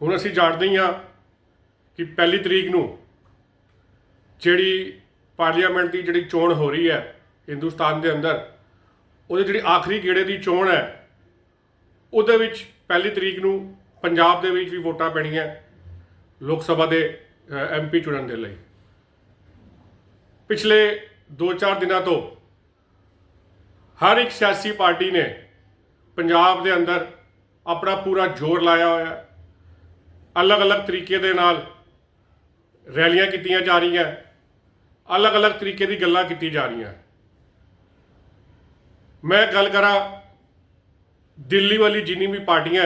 ਹੁਣ ਅਸੀਂ ਜਾਣਦੇ ਹੀ ਹਾਂ ਕਿ ਪਹਿਲੀ ਤਰੀਕ ਨੂੰ ਜਿਹੜੀ ਪਾਰਲੀਮੈਂਟ ਦੀ ਜਿਹੜੀ ਚੋਣ ਹੋ ਰਹੀ ਹੈ ਹਿੰਦੁਸਤਾਨ ਦੇ ਅੰਦਰ, ਉਹਦੇ ਜਿਹੜੀ ਆਖਰੀ ਗੇੜੇ ਦੀ ਚੋਣ ਹੈ, ਉਹਦੇ ਵਿੱਚ ਪਹਿਲੀ ਤਰੀਕ ਨੂੰ ਪੰਜਾਬ ਦੇ ਵਿੱਚ ਵੀ ਵੋਟਾਂ ਪੈਣੀਆਂ ਲੋਕ ਸਭਾ ਦੇ ਐਮਪੀ ਚੁਣਨ ਦੇ ਲਈ। ਪਿਛਲੇ 2-4 ਦਿਨਾਂ ਤੋਂ ਹਰ ਇੱਕ ਸਿਆਸੀ ਪਾਰਟੀ ਨੇ ਪੰਜਾਬ ਦੇ ਅੰਦਰ ਆਪਣਾ ਪੂਰਾ ਜ਼ੋਰ ਲਾਇਆ ਹੋਇਆ ਹੈ। ਅਲੱਗ-ਅਲੱਗ ਤਰੀਕੇ ਦੇ ਨਾਲ ਰੈਲੀਆਂ ਕੀਤੀਆਂ ਜਾ ਰਹੀਆਂ, ਅਲੱਗ-ਅਲੱਗ ਤਰੀਕੇ ਦੀ ਗੱਲਾਂ ਕੀਤੀ ਜਾ ਰਹੀਆਂ। ਮੈਂ ਗੱਲ ਕਰਾਂ ਦਿੱਲੀ ਵਾਲੀ ਜਿੰਨੀ ਵੀ ਪਾਰਟੀਆਂ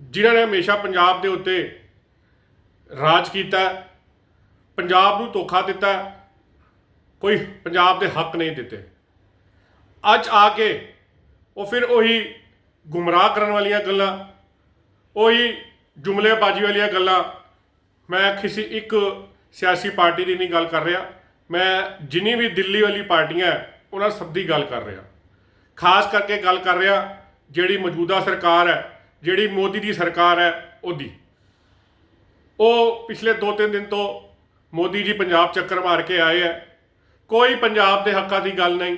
ਜਿਨ੍ਹਾਂ ਨੇ ਹਮੇਸ਼ਾ ਪੰਜਾਬ ਦੇ ਉੱਤੇ ਰਾਜ ਕੀਤਾ, ਪੰਜਾਬ ਨੂੰ ਧੋਖਾ ਦਿੱਤਾ, ਕੋਈ ਪੰਜਾਬ ਦੇ ਹੱਕ ਨਹੀਂ ਦਿੱਤੇ। ਅੱਜ ਆ ਕੇ ਉਹ ਫਿਰ ਉਹੀ ਗੁੰਮਰਾਹ ਕਰਨ ਵਾਲੀਆਂ ਗੱਲਾਂ, ਉਹੀ ਜੁਮਲੇਬਾਜ਼ੀ ਵਾਲੀਆਂ ਗੱਲਾਂ। ਮੈਂ ਕਿਸੇ ਇੱਕ ਸਿਆਸੀ ਪਾਰਟੀ ਦੀ ਨਹੀਂ ਗੱਲ ਕਰ ਰਿਹਾ। ਮੈਂ ਜਿੰਨੀ ਵੀ ਦਿੱਲੀ ਵਾਲੀ ਪਾਰਟੀਆਂ ਹੈ, ਉਹਨਾਂ ਸਭ ਦੀ ਗੱਲ ਕਰ ਰਿਹਾ। ਖਾਸ ਕਰਕੇ ਗੱਲ ਕਰ ਰਿਹਾ ਜਿਹੜੀ ਮੌਜੂਦਾ ਸਰਕਾਰ ਹੈ ਜਿਹੜੀ ਮੋਦੀ ਦੀ ਸਰਕਾਰ ਹੈ ਉਹਦੀ। ਉਹ ਪਿਛਲੇ 2-3 ਦਿਨ ਤੋਂ ਮੋਦੀ ਜੀ ਪੰਜਾਬ ਚੱਕਰ ਮਾਰ ਕੇ ਆਏ ਹੈ। ਕੋਈ ਪੰਜਾਬ ਦੇ ਹੱਕਾਂ ਦੀ ਗੱਲ ਨਹੀਂ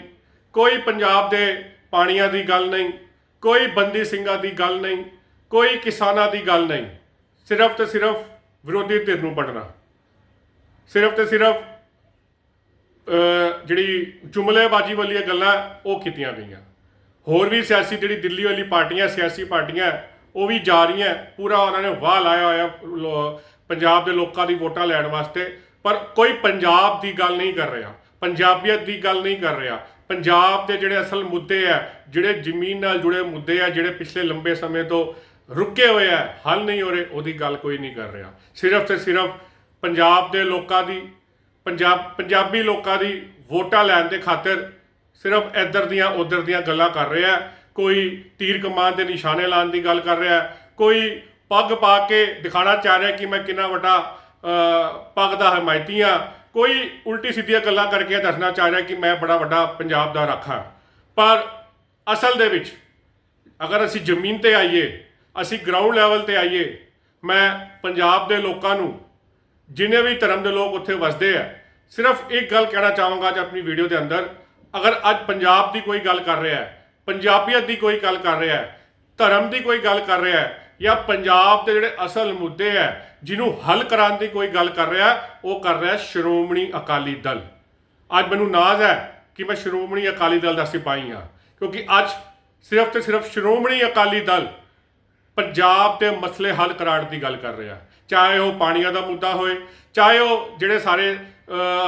ਕੋਈ ਪੰਜਾਬ ਦੇ ਪਾਣੀਆਂ ਦੀ ਗੱਲ ਨਹੀਂ ਕੋਈ ਬੰਦੀ ਸਿੰਘਾਂ ਦੀ ਗੱਲ ਨਹੀਂ ਕੋਈ ਕਿਸਾਨਾਂ ਦੀ ਗੱਲ ਨਹੀਂ। ਸਿਰਫ ਤੇ ਸਿਰਫ ਵਿਰੋਧੀ ਧਿਰ ਨੂੰ ਪੜਨਾ ਸਿਰਫ ਤੇ ਸਿਰਫ ਜਿਹੜੀ ਜੁਮਲੇਬਾਜ਼ੀ ਵਾਲੀਆਂ ਗੱਲਾਂ ਉਹ ਕੀਤੀਆਂ ਗਈਆਂ। ਹੋਰ ਵੀ ਸਿਆਸੀ ਜਿਹੜੀ ਦਿੱਲੀ ਵਾਲੀ ਪਾਰਟੀਆਂ, ਸਿਆਸੀ ਪਾਰਟੀਆਂ, ਉਹ ਵੀ ਜਾ ਰਹੀਆਂ। ਪੂਰਾ ਉਹਨਾਂ ਨੇ ਵਾਹ ਲਾਇਆ ਹੋਇਆ ਪੰਜਾਬ ਦੇ ਲੋਕਾਂ ਦੀ ਵੋਟਾਂ ਲੈਣ ਵਾਸਤੇ। ਪਰ ਕੋਈ ਪੰਜਾਬ ਦੀ ਗੱਲ ਨਹੀਂ ਕਰ ਰਿਹਾ। ਪੰਜਾਬੀਅਤ ਦੀ ਗੱਲ ਨਹੀਂ ਕਰ ਰਿਹਾ। ਪੰਜਾਬ ਦੇ ਜਿਹੜੇ ਅਸਲ ਮੁੱਦੇ ਆ, ਜਿਹੜੇ ਜ਼ਮੀਨ ਨਾਲ ਜੁੜੇ ਮੁੱਦੇ ਆ, ਜਿਹੜੇ ਪਿਛਲੇ ਲੰਬੇ ਸਮੇਂ ਤੋਂ ਰੁਕੇ ਹੋਏ ਆ, ਹੱਲ ਨਹੀਂ ਹੋ ਰਹੇ, ਉਹਦੀ ਗੱਲ ਕੋਈ ਨਹੀਂ ਕਰ ਰਿਹਾ। ਸਿਰਫ ਤੇ ਸਿਰਫ ਪੰਜਾਬ ਦੇ ਲੋਕਾਂ ਦੀ, ਪੰਜਾਬ, ਪੰਜਾਬੀ ਲੋਕਾਂ ਦੀ ਵੋਟਾਂ ਲੈਣ ਦੇ ਖਾਤਰ ਸਿਰਫ ਇੱਧਰ ਦੀਆਂ, ਉੱਧਰ ਦੀਆਂ ਗੱਲਾਂ ਕਰ ਰਿਹਾ। ਕੋਈ ਤੀਰ ਕਮਾਨ ਦੇ ਨਿਸ਼ਾਨੇ ਲਾਉਣ ਦੀ ਗੱਲ ਕਰ ਰਿਹਾ। ਕੋਈ ਪੱਗ ਪਾ ਕੇ ਦਿਖਾਣਾ ਚਾਹ ਰਿਹਾ ਕਿ ਮੈਂ ਕਿੰਨਾ ਵੱਡਾ ਪੱਗ ਦਾ ਹਮਾਇਤੀ ਹਾਂ। ਕੋਈ ਉਲਟੀ ਸਿੱਧੀਆਂ ਗੱਲਾਂ ਕਰਕੇ ਦੱਸਣਾ ਚਾਹ ਰਿਹਾ ਕਿ ਮੈਂ ਬੜਾ ਵੱਡਾ ਪੰਜਾਬ ਦਾ ਰਾਖਾ। ਪਰ ਅਸਲ ਦੇ ਵਿੱਚ, ਅਗਰ ਅਸੀਂ ਜ਼ਮੀਨ ਤੇ ਆਈਏ ਅਸੀਂ ਗਰਾਊਂਡ ਲੈਵਲ ਤੇ ਆਈਏ। ਮੈਂ ਪੰਜਾਬ ਦੇ ਲੋਕਾਂ ਨੂੰ, ਜਿੰਨੇ ਵੀ ਧਰਮ ਦੇ ਲੋਕ ਉੱਥੇ ਵਸਦੇ ਆ, ਸਿਰਫ ਇੱਕ ਗੱਲ ਕਹਿਣਾ ਚਾਹਾਂਗਾ ਅੱਜ ਆਪਣੀ ਵੀਡੀਓ ਦੇ ਅੰਦਰ। ਅਗਰ ਅੱਜ ਪੰਜਾਬ ਦੀ ਕੋਈ ਗੱਲ ਕਰ ਰਿਹਾ ਹੈ, ਪੰਜਾਬੀਅਤ ਦੀ ਕੋਈ ਗੱਲ ਕਰ ਰਿਹਾ ਹੈ, ਧਰਮ ਦੀ ਕੋਈ ਗੱਲ ਕਰ ਰਿਹਾ ਹੈ, ਜਾਂ ਪੰਜਾਬ ਦੇ ਜਿਹੜੇ ਅਸਲ ਮੁੱਦੇ ਹੈ, ਜਿਹਨੂੰ ਹੱਲ ਕਰਾਉਣ ਦੀ ਕੋਈ ਗੱਲ ਕਰ ਰਿਹਾ ਉਹ ਕਰ ਰਿਹਾ ਸ਼੍ਰੋਮਣੀ ਅਕਾਲੀ ਦਲ। ਅੱਜ ਮੈਨੂੰ ਨਾਜ਼ ਹੈ ਕਿ ਮੈਂ ਸ਼੍ਰੋਮਣੀ ਅਕਾਲੀ ਦਲ ਦਾ ਸਿਪਾਹੀ ਹਾਂ, ਕਿਉਂਕਿ ਅੱਜ ਸਿਰਫ ਤੇ ਸਿਰਫ ਸ਼੍ਰੋਮਣੀ ਅਕਾਲੀ ਦਲ ਪੰਜਾਬ ਦੇ ਮਸਲੇ ਹੱਲ ਕਰਾਉਣ ਦੀ ਗੱਲ ਕਰ ਰਿਹਾ। ਚਾਹੇ ਉਹ ਪਾਣੀਆਂ ਦਾ ਮੁੱਦਾ ਹੋਏ ਚਾਹੇ ਉਹ ਜਿਹੜੇ ਸਾਰੇ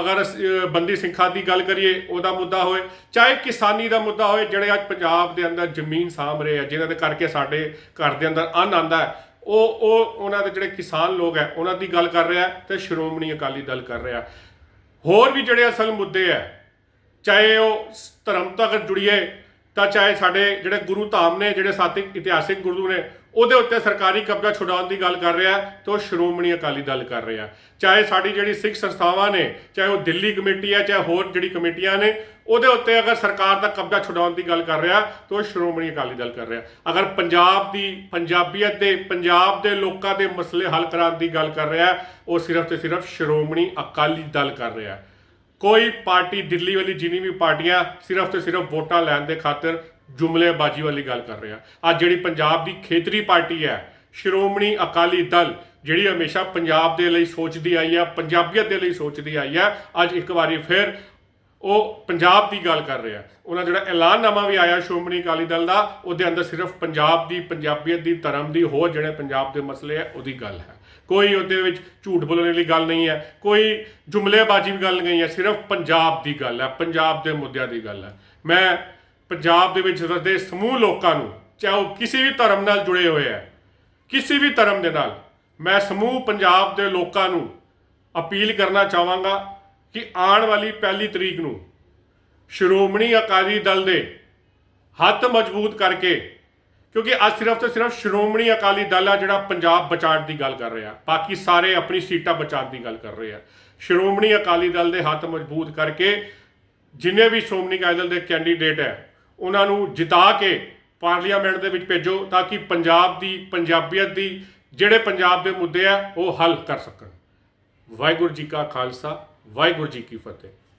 ਅਗਰ ਅਸੀਂ, ਬੰਦੀ ਸਿੰਘਾਂ ਦੀ ਗੱਲ ਕਰੀਏ ਉਹਦਾ ਮੁੱਦਾ ਹੋਏ ਚਾਹੇ ਕਿਸਾਨੀ ਦਾ ਮੁੱਦਾ ਹੋਏ ਜਿਹੜੇ ਅੱਜ ਪੰਜਾਬ ਦੇ ਅੰਦਰ ਜ਼ਮੀਨ ਸਾਂਭ ਰਹੇ ਆ ਜਿਨ੍ਹਾਂ ਦੇ ਕਰਕੇ ਸਾਡੇ ਘਰ ਦੇ ਅੰਦਰ ਅੰਨ ਆਂਦਾ ਉਹ ਉਹ ਉਹਨਾਂ ਦੇ ਜਿਹੜੇ ਕਿਸਾਨ ਲੋਕ ਹੈ ਉਹਨਾਂ ਦੀ ਗੱਲ ਕਰ ਰਿਹਾ ਤੇ ਸ਼੍ਰੋਮਣੀ ਅਕਾਲੀ ਦਲ ਕਰ ਰਿਹਾ। ਹੋਰ ਵੀ ਜਿਹੜੇ ਅਸਲ ਮੁੱਦੇ ਹੈ ਚਾਹੇ ਉਹ ਧਰਮ ਤੱਕ ਜੁੜੀਏ ਤਾਂ ਚਾਹੇ ਸਾਡੇ ਜਿਹੜੇ ਗੁਰੂ ਧਾਮ ਨੇ ਜਿਹੜੇ ਸਾਤਿਕ ਇਤਿਹਾਸਿਕ ਗੁਰੂ ਨੇ ਉਹਦੇ ਉੱਤੇ ਸਰਕਾਰੀ ਕਬਜ਼ਾ ਛੁਡਾਉਣ ਦੀ ਗੱਲ ਕਰ ਰਿਹਾ ਹੈ ਤੇ ਉਹ ਸ਼੍ਰੋਮਣੀ ਅਕਾਲੀ ਦਲ ਕਰ ਰਿਹਾ ਚਾਹੇ ਸਾਡੀ ਜਿਹੜੀ ਸਿੱਖ ਸੰਸਥਾਵਾਂ ਨੇ, ਚਾਹੇ ਉਹ ਦਿੱਲੀ ਕਮੇਟੀ ਹੈ, ਚਾਹੇ ਹੋਰ ਜਿਹੜੀ ਕਮੇਟੀਆਂ ਨੇ, ਉਹਦੇ ਉੱਤੇ ਅਗਰ ਸਰਕਾਰ ਦਾ ਕਬਜ਼ਾ ਛੁਡਾਉਣ ਦੀ ਗੱਲ ਕਰ ਰਿਹਾ ਤਾਂ ਉਹ ਸ਼੍ਰੋਮਣੀ ਅਕਾਲੀ ਦਲ ਕਰ ਰਿਹਾ ਅਗਰ ਪੰਜਾਬ ਦੀ, ਪੰਜਾਬੀਅਤ ਦੇ, ਪੰਜਾਬ ਦੇ ਲੋਕਾਂ ਦੇ ਮਸਲੇ ਹੱਲ ਕਰਾਉਣ ਦੀ ਗੱਲ ਕਰ ਰਿਹਾ ਉਹ ਸਿਰਫ ਤੇ ਸਿਰਫ ਸ਼੍ਰੋਮਣੀ ਅਕਾਲੀ ਦਲ ਕਰ ਰਿਹਾ ਕੋਈ ਪਾਰਟੀ ਦਿੱਲੀ ਵਾਲੀ ਜਿੰਨੀ ਵੀ ਪਾਰਟੀਆਂ, ਸਿਰਫ ਤੇ ਸਿਰਫ ਵੋਟਾਂ ਲੈਣ ਦੇ ਖਾਤਰ ਜੁਮਲੇਬਾਜ਼ੀ ਵਾਲੀ ਗੱਲ ਕਰ ਰਿਹਾ। ਅੱਜ ਜਿਹੜੀ ਪੰਜਾਬ ਦੀ ਖੇਤਰੀ ਪਾਰਟੀ ਹੈ, ਸ਼੍ਰੋਮਣੀ ਅਕਾਲੀ ਦਲ, ਜਿਹੜੀ ਹਮੇਸ਼ਾ ਪੰਜਾਬ ਦੇ ਲਈ ਸੋਚਦੀ ਆਈ ਹੈ ਪੰਜਾਬੀਅਤ ਦੇ ਲਈ ਸੋਚਦੀ ਆਈ ਹੈ ਅੱਜ ਇੱਕ ਵਾਰੀ ਫਿਰ ਉਹ ਪੰਜਾਬ ਦੀ ਗੱਲ ਕਰ ਰਿਹਾ। ਉਹਨਾਂ ਜਿਹੜਾ ਐਲਾਨਨਾਮਾ ਵੀ ਆਇਆ ਸ਼੍ਰੋਮਣੀ ਅਕਾਲੀ ਦਲ ਦਾ, ਉਹਦੇ ਅੰਦਰ ਸਿਰਫ ਪੰਜਾਬ ਦੀ, ਪੰਜਾਬੀਅਤ ਦੀ, ਧਰਮ ਦੀ ਹੋਰ ਜਿਹੜੇ ਪੰਜਾਬ ਦੇ ਮਸਲੇ ਹੈ ਉਹਦੀ ਗੱਲ ਹੈ। ਕੋਈ ਉਹਦੇ ਵਿੱਚ ਝੂਠ ਬੋਲਣ ਵਾਲੀ ਗੱਲ ਨਹੀਂ ਹੈ, ਕੋਈ ਜੁਮਲੇਬਾਜ਼ੀ ਵੀ ਗੱਲ ਨਹੀਂ ਹੈ, ਸਿਰਫ ਪੰਜਾਬ ਦੀ ਗੱਲ ਹੈ, ਪੰਜਾਬ ਦੇ ਮੁੱਦਿਆਂ ਦੀ ਗੱਲ ਹੈ। ਮੈਂ ਪੰਜਾਬ ਦੇ ਵਿੱਚ ਵਸਦੇ ਸਮੂਹ ਲੋਕਾਂ ਨੂੰ, ਚਾਹੇ ਉਹ ਕਿਸੇ ਵੀ ਧਰਮ ਨਾਲ ਜੁੜੇ ਹੋਏ ਹੈ, ਕਿਸੇ ਵੀ ਧਰਮ ਦੇ ਨਾਲ, ਮੈਂ ਸਮੂਹ ਪੰਜਾਬ ਦੇ ਲੋਕਾਂ ਨੂੰ ਅਪੀਲ ਕਰਨਾ ਚਾਹਾਂਗਾ ਕਿ ਆਉਣ ਵਾਲੀ ਪਹਿਲੀ ਤਰੀਕ ਨੂੰ ਸ਼੍ਰੋਮਣੀ ਅਕਾਲੀ ਦਲ ਦੇ ਹੱਥ ਮਜ਼ਬੂਤ ਕਰਕੇ, ਕਿਉਂਕਿ ਅੱਜ ਸਿਰਫ ਤੇ ਸਿਰਫ ਸ਼੍ਰੋਮਣੀ ਅਕਾਲੀ ਦਲ ਆ ਜਿਹੜਾ ਪੰਜਾਬ ਬਚਾਉਣ ਦੀ ਗੱਲ ਕਰ ਰਿਹਾ, ਬਾਕੀ ਸਾਰੇ ਆਪਣੀ ਸੀਟਾਂ ਬਚਾਉਣ ਦੀ ਗੱਲ ਕਰ ਰਹੇ ਆ। ਸ਼੍ਰੋਮਣੀ ਅਕਾਲੀ ਦਲ ਦੇ ਹੱਥ ਮਜ਼ਬੂਤ ਕਰਕੇ, ਜਿੰਨੇ ਵੀ ਸ਼੍ਰੋਮਣੀ ਅਕਾਲੀ ਦਲ ਦੇ ਕੈਂਡੀਡੇਟ ਹੈ ਉਹਨਾਂ ਨੂੰ ਜਿਤਾ ਕੇ ਪਾਰਲੀਮੈਂਟ ਦੇ ਵਿੱਚ ਭੇਜੋ ਤਾਂ ਕਿ ਪੰਜਾਬ ਦੀ ਪੰਜਾਬੀਅਤ ਦੀ ਜਿਹੜੇ ਪੰਜਾਬ ਦੇ ਮੁੱਦੇ ਆ ਉਹ ਹੱਲ ਕਰ ਸਕਣ। ਵਾਹਿਗੁਰੂ ਜੀ ਕਾ ਖਾਲਸਾ, ਵਾਹਿਗੁਰੂ ਜੀ ਕੀ ਫਤਿਹ।